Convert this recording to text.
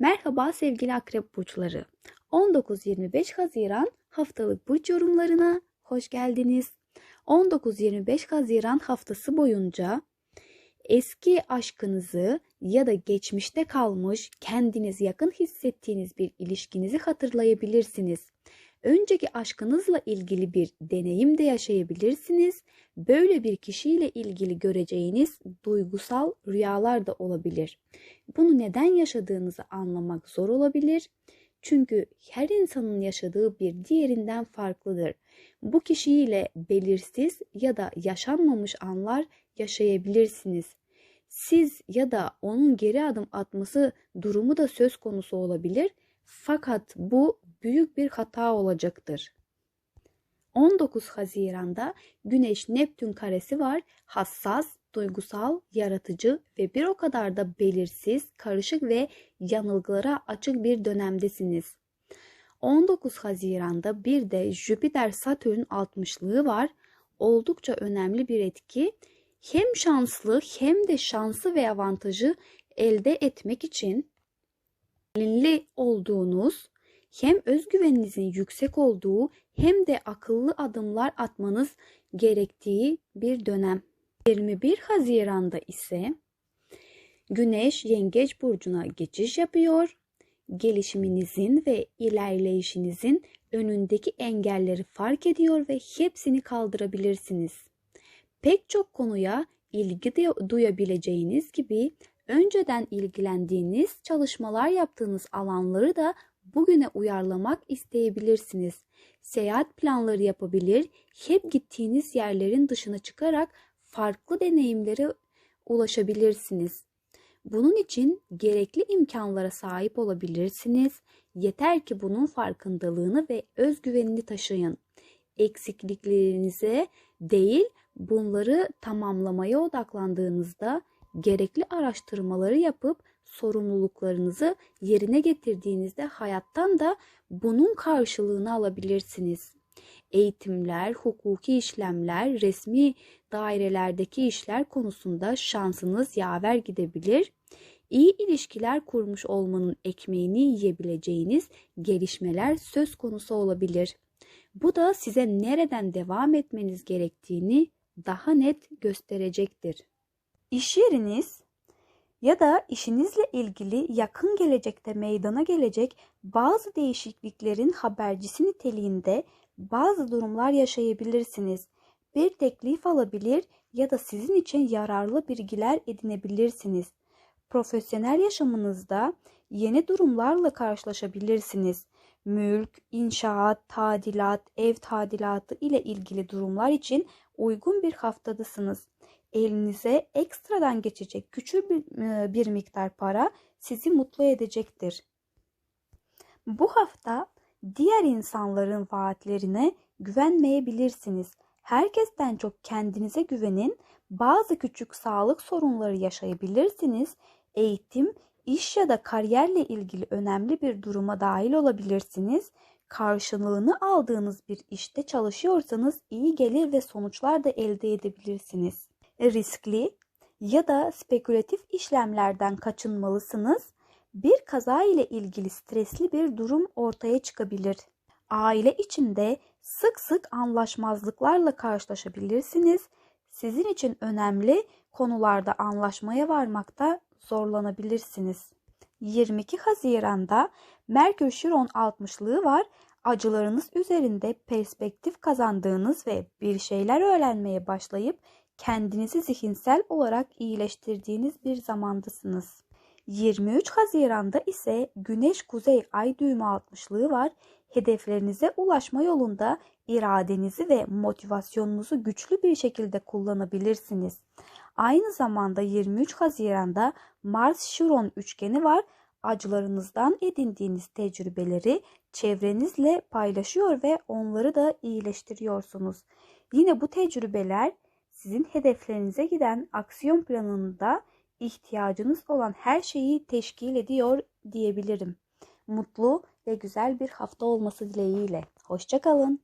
Merhaba sevgili akrep burçları. 19-25 Haziran haftalık burç yorumlarına hoş geldiniz. 19-25 Haziran haftası boyunca eski aşkınızı ya da geçmişte kalmış kendiniz yakın hissettiğiniz bir ilişkinizi hatırlayabilirsiniz. Önceki aşkınızla ilgili bir deneyim de yaşayabilirsiniz. Böyle bir kişiyle ilgili göreceğiniz duygusal rüyalar da olabilir. Bunu neden yaşadığınızı anlamak zor olabilir. Çünkü her insanın yaşadığı bir diğerinden farklıdır. Bu kişiyle belirsiz ya da yaşanmamış anlar yaşayabilirsiniz. Siz ya da onun geri adım atması durumu da söz konusu olabilir. Fakat bu büyük bir hata olacaktır. 19 Haziran'da Güneş Neptün karesi var. Hassas, duygusal, yaratıcı ve bir o kadar da belirsiz, karışık ve yanılgılara açık bir dönemdesiniz. 19 Haziran'da bir de Jüpiter Satürn 60'lığı var. Oldukça önemli bir etki. Hem şanslı hem de şansı ve avantajı elde etmek için elinli olduğunuz hem özgüveninizin yüksek olduğu hem de akıllı adımlar atmanız gerektiği bir dönem. 21 Haziran'da ise Güneş Yengeç burcuna geçiş yapıyor. Gelişiminizin ve ilerleyişinizin önündeki engelleri fark ediyor ve hepsini kaldırabilirsiniz. Pek çok konuya ilgi duyabileceğiniz gibi önceden ilgilendiğiniz, çalışmalar yaptığınız alanları da bugüne uyarlamak isteyebilirsiniz. Seyahat planları yapabilir, hep gittiğiniz yerlerin dışına çıkarak farklı deneyimlere ulaşabilirsiniz. Bunun için gerekli imkanlara sahip olabilirsiniz. Yeter ki bunun farkındalığını ve özgüvenini taşıyın. Eksikliklerinize değil, bunları tamamlamaya odaklandığınızda gerekli araştırmaları yapıp sorumluluklarınızı yerine getirdiğinizde hayattan da bunun karşılığını alabilirsiniz. Eğitimler, hukuki işlemler, resmi dairelerdeki işler konusunda şansınız yaver gidebilir. İyi ilişkiler kurmuş olmanın ekmeğini yiyebileceğiniz gelişmeler söz konusu olabilir. Bu da size nereden devam etmeniz gerektiğini daha net gösterecektir. İş yeriniz ya da işinizle ilgili yakın gelecekte meydana gelecek bazı değişikliklerin habercisi niteliğinde bazı durumlar yaşayabilirsiniz. Bir teklif alabilir ya da sizin için yararlı bilgiler edinebilirsiniz. Profesyonel yaşamınızda yeni durumlarla karşılaşabilirsiniz. Mülk, inşaat, tadilat, ev tadilatı ile ilgili durumlar için uygun bir haftadasınız elinize ekstradan geçecek küçük bir, e, bir miktar para sizi mutlu edecektir. Bu hafta diğer insanların vaatlerine güvenmeyebilirsiniz. Herkesten çok kendinize güvenin. Bazı küçük sağlık sorunları yaşayabilirsiniz. Eğitim, iş ya da kariyerle ilgili önemli bir duruma dahil olabilirsiniz. Karşılığını aldığınız bir işte çalışıyorsanız iyi gelir ve sonuçlar da elde edebilirsiniz riskli ya da spekülatif işlemlerden kaçınmalısınız. Bir kaza ile ilgili stresli bir durum ortaya çıkabilir. Aile içinde sık sık anlaşmazlıklarla karşılaşabilirsiniz. Sizin için önemli konularda anlaşmaya varmakta zorlanabilirsiniz. 22 Haziran'da Merkür Şiron 60'lığı var. Acılarınız üzerinde perspektif kazandığınız ve bir şeyler öğrenmeye başlayıp kendinizi zihinsel olarak iyileştirdiğiniz bir zamandasınız. 23 Haziran'da ise Güneş Kuzey Ay düğümü 60'lığı var. Hedeflerinize ulaşma yolunda iradenizi ve motivasyonunuzu güçlü bir şekilde kullanabilirsiniz. Aynı zamanda 23 Haziran'da Mars Şiron üçgeni var. Acılarınızdan edindiğiniz tecrübeleri çevrenizle paylaşıyor ve onları da iyileştiriyorsunuz. Yine bu tecrübeler sizin hedeflerinize giden aksiyon planında ihtiyacınız olan her şeyi teşkil ediyor diyebilirim. Mutlu ve güzel bir hafta olması dileğiyle. Hoşçakalın.